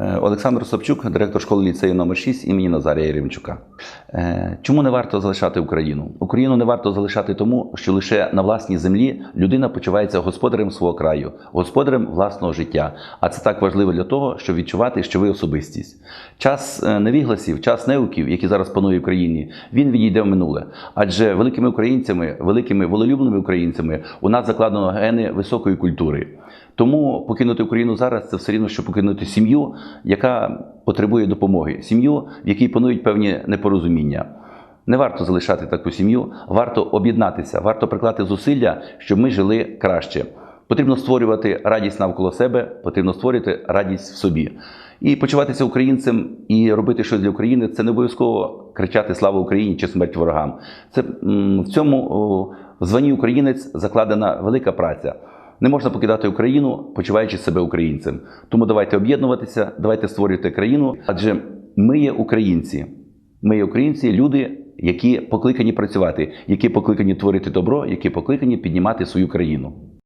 Е, Олександр Собчук, директор школи ліцею номер 6 імені Назарія Єремчука. Е, Чому не варто залишати Україну? Україну не варто залишати тому, що лише на власній землі людина почувається господарем свого краю, господарем власного життя. А це так важливо для того, щоб відчувати, що ви особистість. Час е, невігласів, час неуків, які зараз панує в країні, він відійде в минуле. Адже великими українцями, великими волелюбними українцями у нас закладено гени високої культури. Тому покинути Україну зараз це все рівно, що покинути сім'ю, яка потребує допомоги, сім'ю, в якій панують певні непорозуміння. Не варто залишати таку сім'ю, варто об'єднатися, варто приклати зусилля, щоб ми жили краще. Потрібно створювати радість навколо себе, потрібно створювати радість в собі. І почуватися українцем і робити щось для України це не обов'язково кричати Слава Україні чи смерть ворогам. Це в цьому званні українець закладена велика праця. Не можна покидати Україну, почуваючи себе українцем. Тому давайте об'єднуватися, давайте створювати країну, адже ми є українці. Ми є українці, люди, які покликані працювати, які покликані творити добро, які покликані піднімати свою країну.